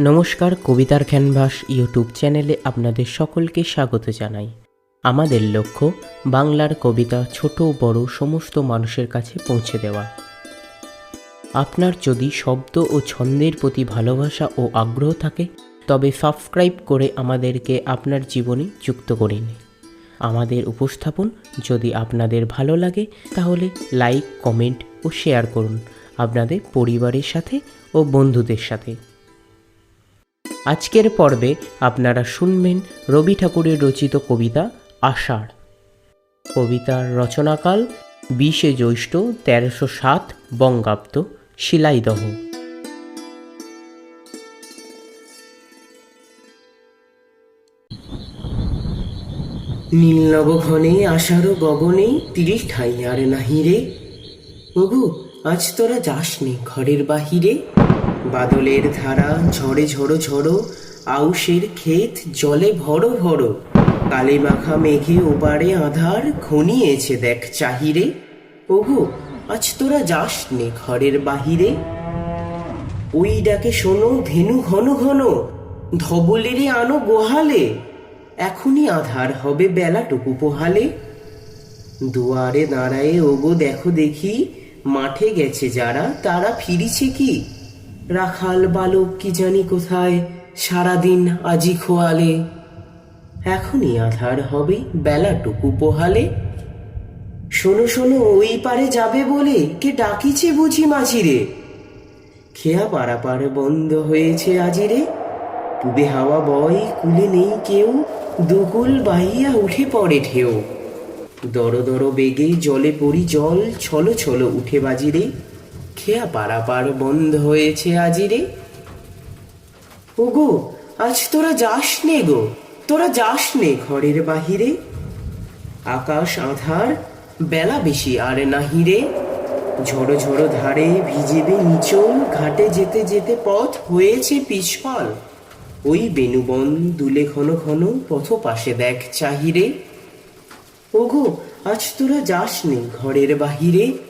নমস্কার, কবিতার canvas YouTube চ্যানেলে আপনাদের সকলকে স্বাগত জানাই। আমাদের লক্ষ্য, বাংলার কবিতা ছোট, বড়, সমস্ত মানুষের কাছে পৌঁছে দেওয়া। আপনার যদি শব্দ ও ছন্দের প্রতি ভালোবাসা ও আগ্রহ থাকে, তবে সাবস্ক্রাইব করে আমাদেরকে আপনার জীবনে যুক্ত করে নিন আমাদের উপস্থাপন যদি আপনাদের ভালো লাগে, তাহলে লাইক কমেন্ট ও শেয়ার করুন। আপনাদের পরিবারের সাথে ও বন্ধুদের সাথে। আজকের পর্বে আপনারা শুনবেন রবি ঠাকুরের রচিত কবিতা আষাঢ়। কবিতার রচনাকাল বিশে জ্যৈষ্ঠ তেরোশো সাত বঙ্গাব্দ শিলাইদহ। নীলনব ঘনে আষাঢ় গগনে তিরিশ ঠাই আর নাহি রে। আজ তোরা যাসনি ঘরের বাহিরে। বাদলের ধারা ঝড়ে ঝড়ো ঝড়ো, আউশের ক্ষেত জলে ভরো ভরো। কালে মাখা মেঘে ওপারে আধার ঘনিয়েছে দেখ চাহিরে। ওগো, আজ তোরা যাস নে ঘরের বাহিরে। ওই ডাকে শোনো ধেনু ঘন ঘন, ধবলেরে আনো গোহালে। এখনই আধার হবে বেলাটুকু পোহালে। দুয়ারে দাঁড়ায়ে ওগো দেখো দেখি, মাঠে গেছে যারা, তারা ফিরিছে কি? রাখাল বালক কি জানি কোথায়, সারাদিন আজি খোয়ালে। এখনই আধার হবে বেলাটুকু পোহালে। শোনো শোনো, ওই পারে যাবে বলে কে ডাকিছে বুঝি মাঝিরে। খেয়া পারাপার বন্ধ হয়েছে আজিরে। পুবে হাওয়া বয় কুলে নেই কেউ, দুকুল বাহিয়া উঠে পড়ে ঢেউ। দর দর বেগে জলে পড়ি জল, ছলো ছলো উঠে বাজিরে। খেয়া পারাপার বন্ধ হয়েছে আজি আজিরে ওগো, আজ তোরা যাস নে গো, তোরা যাস নে ঘরের বাহিরে। আকাশ আধার, বেলা বেশি আর নাহিরে ঝড়ো ঝড়ো ধারে ভিজেবে নিচল ঘাটে যেতে যেতে পথ হয়েছে পিছল ওই বেনুবন দুলে ঘন ঘন পথ পাশে দেখ চাহিরে ওগো, আজ তোরা যাস নে ঘরের বাহিরে।